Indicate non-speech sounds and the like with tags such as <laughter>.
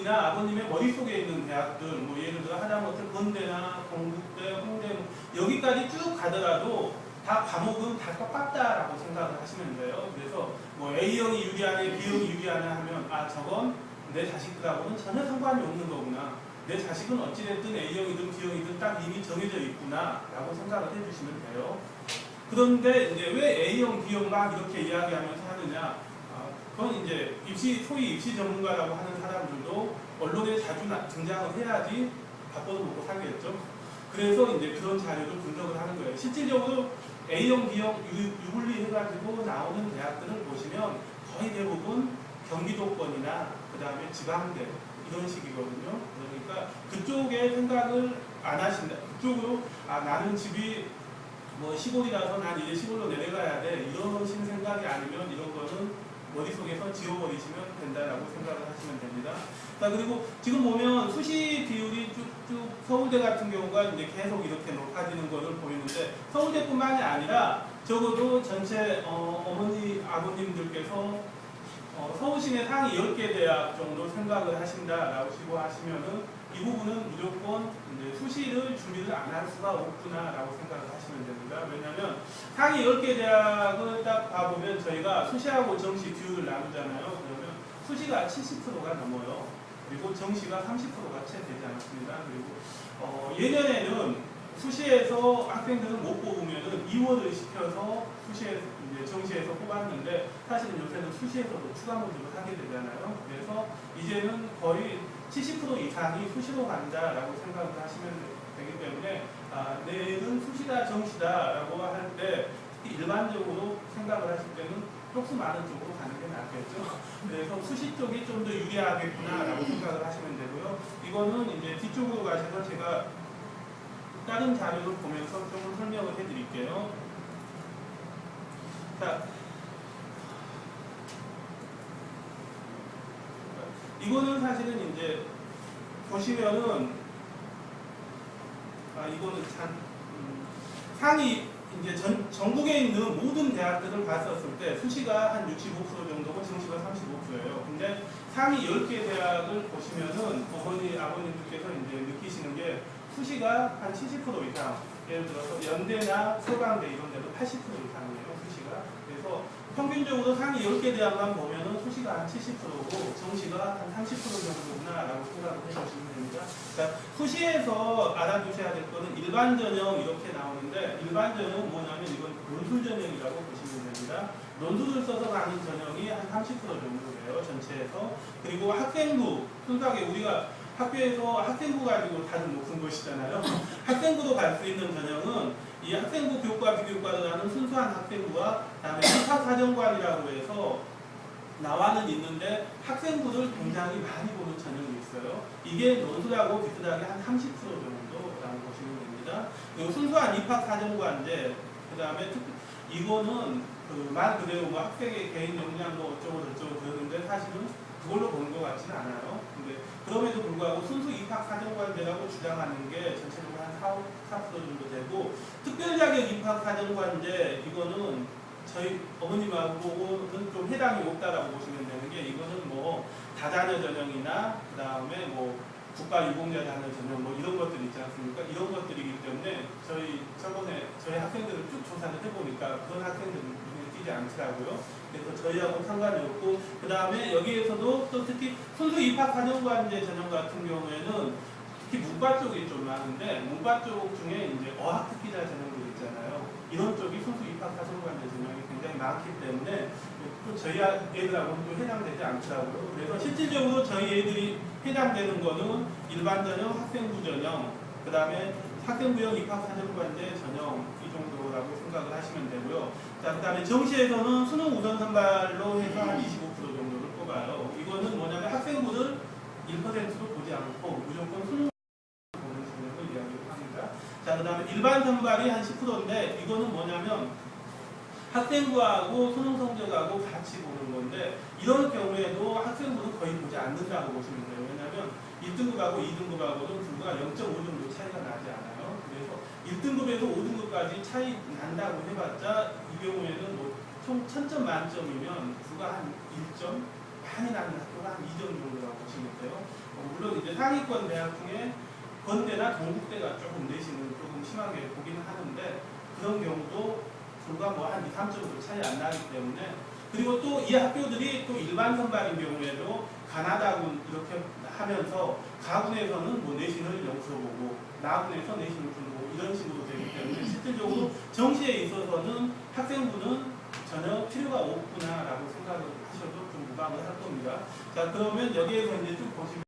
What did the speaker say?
이나 아버님의 머릿속에 있는 대학들, 뭐 예를 들어 하다못해 건대나 동국대, 홍대 뭐 여기까지 쭉 가더라도 다 과목은 다 똑같다라고 생각을 하시면 돼요. 그래서 뭐 A형이 유리하네, B형이 유리하네 하면 아 저건 내 자식들하고는 전혀 상관이 없는 거구나. 내 자식은 어찌됐든 A형이든 B형이든 딱 이미 정해져 있구나라고 생각을 해주시면 돼요. 그런데 이제 왜 A형, B형 막 이렇게 이야기하면서 하느냐? 아, 그건 이제 입시 소위 입시 전문가라고 하는 나- 등장을 해야지 밥벌어 먹고 살겠죠. 그래서 이제 그런 자료를 분석을 하는 거예요. 실질적으로 A형, B형 유- 유불리 해가지고 나오는 대학들을 보시면 거의 대부분 경기도권이나 그 다음에 지방대 이런 식이거든요. 그러니까 그쪽에 생각을 안 하신다. 그쪽으로 아 나는 집이 뭐 시골이라서 난 이제 시골로 내려가야 돼 이러신 생각이 아니면 이런 거는 머릿속에서 지워버리시면 된다라고 생각을 하시면 됩니다. 자 그리고 지금 보면 수시 비율이 쭉쭉 서울대 같은 경우가 이제 계속 이렇게 높아지는 것을 보이는데 서울대뿐만이 아니라 적어도 전체 어, 어머니 아버님들께서 어, 서울시내 상위 10개 대학 정도 생각을 하신다라고 시고 하시면은 이 부분은 무조건 수시를 준비를 안 할 수가 없구나라고 생각을 하시면 됩니다. 상위 10개 대학을 딱 봐보면 저희가 수시하고 정시 비율을 나누잖아요. 그러면 수시가 70%가 넘어요. 그리고 정시가 30%가 채 되지 않습니다. 그리고 어, 예년에는 수시에서 학생들을 못 뽑으면은 2월을 시켜서 수시에 이제 정시에서 뽑았는데 사실은 요새는 수시에서도 추가 모집을 하게 되잖아요. 그래서 이제는 거의 70% 이상이 수시로 간다라고 생각을 하시면 되기 때문에 아, 내일은 수시다 정시다라고 할 때 일반적으로 생각을 하실 때는 쪽수 많은 쪽으로 가는 게 낫겠죠. 그래서 수시 쪽이 좀 더 유리하겠구나라고 생각을 하시면 되고요. 이거는 이제 뒤쪽으로 가셔서 제가 다른 자료를 보면서 좀 설명을 해드릴게요. 자, 이거는 사실은 이제 보시면은 아 이거는 참 음, 상위 이제 전, 전국에 있는 모든 대학들을 봤었을 때 수시가 한 65% 정도고 정시가 35%예요. 근데 상위 10개 대학을 보시면은 어머니 아버님들께서 이제 느끼시는 게 수시가 한 70% 이상 예를 들어서 연대나 서강대 이런 데도 80% 이상이에요 수시가 그래서 평균적으로 상위 10개 대학만 보면은 수시가 한 70%고 정시가 한 30% 정도구나라고 생각을 해주시면 됩니다. 그러니까 수시에서 알아두셔야 될 거는 일반 전형 이렇게 나오는데 일반 전형은 뭐냐면 이건 논술 전형이라고 보시면 됩니다. 논술을 써서 가는 전형이 한 30% 정도 돼요 전체에서 그리고 학생부 순수하게 우리가 학교에서 학생부 가지고 다들 목숨 것이잖아요. <laughs> 학생부도 갈 수 있는 전형은 이 학생부 교육과 비교육과를 하는 순수한 학생부와 그다음에 입학사정관이라고 해서 나와는 있는데 학생부를 굉장히 많이 보는 전형이 있어요. 이게 논술하고 비슷하게 한 30% 정도라고 보시면 됩니다. 그리고 순수한 입학사정관제 그다음에 특 이거는 그 말 그대로 뭐 학생의 개인 역량 뭐 어쩌고 저쩌고 그러는데 사실은 그걸로 보는 것 같지는 않아요. 근데 그럼에도 불구하고 순수 입학 사정관제라고 주장하는 게 전체적으로 한 4, 4% 정도 되고 특별 자격 입학 사정관제 이거는 저희 어머님하고는 좀 해당이 없다라고 보시면 되는 게 이거는 뭐 다자녀 전형이나 그 다음에 뭐 국가 유공자 자녀 전형 뭐 이런 것들 있지 않습니까? 이런 것들이기 때문에 저희 저번에 저희 학생들을 쭉 조사를 해보니까 그런 학생들은 띄지 않더라고요. 그래서 저희하고 상관이 없고 그 다음에 여기에서도 또 특히 순수 입학 사정관제 전형 같은 경우에는 특히 문과 쪽이 좀 많은데 문과 쪽 중에 이제 어학 특기자 전형들 있잖아요. 이런 쪽이 순수 입학 사정관제 전형이 굉장히 많기 때문에 또 저희 애들하고는 또 해당되지 않더라고요. 그래서 실질적으로 저희 애들이 해당되는 거는 일반 전형, 학생부 전형, 그 다음에 학생부형 입학 사정관제 전형 이 정도라고 생각을 하시면 되고요. 자, 그 다음에 정시에서는 수능 우선 선발로 해서 한 25% 정도를 뽑아요. 이거는 뭐냐면 학생부를 1%도 보지 않고 무조건 수능 보는 전형을 이야기를 합니다. 자, 그 다음에 일반 선발이 한 10%인데 이거는 뭐냐면 학생부하고 수능 성적하고 같이 보는 건데 이런 경우에도 학생부는 거의 보지 않는다고 보시면 돼요. 왜냐하면 1등급하고 2등급하고는 불과 0.5 정도 차이가 나지 않아요. 그래서 1등급에서 5등급까지 차이 난다고 해봤자 이 경우에는 뭐총 1000점 만점이면 불과 한 1점 많이 나는 학교가 한 2점 정도라고 보시면 돼요. 어, 물론 이제 상위권 대학 중에 건대나 동국대가 조금 내신은 조금 심하게 보기는 하는데 그런 경우도 불과 뭐 한 2, 3점도 차이 안 나기 때문에 그리고 또 이 학교들이 또 일반 선발인 경우에도 가나다군 이렇게 하면서 가군에서는 뭐 내신을 영수로 보고 나군에서 내신을 주는 거 이런 식으로 되기 때문에 실질적으로 정시에 있어서는 학생부는 전혀 필요가 없구나라고 생각을 하셔도 좀 무방을 할 겁니다. 자 그러면 여기에서 이제 쭉 보시면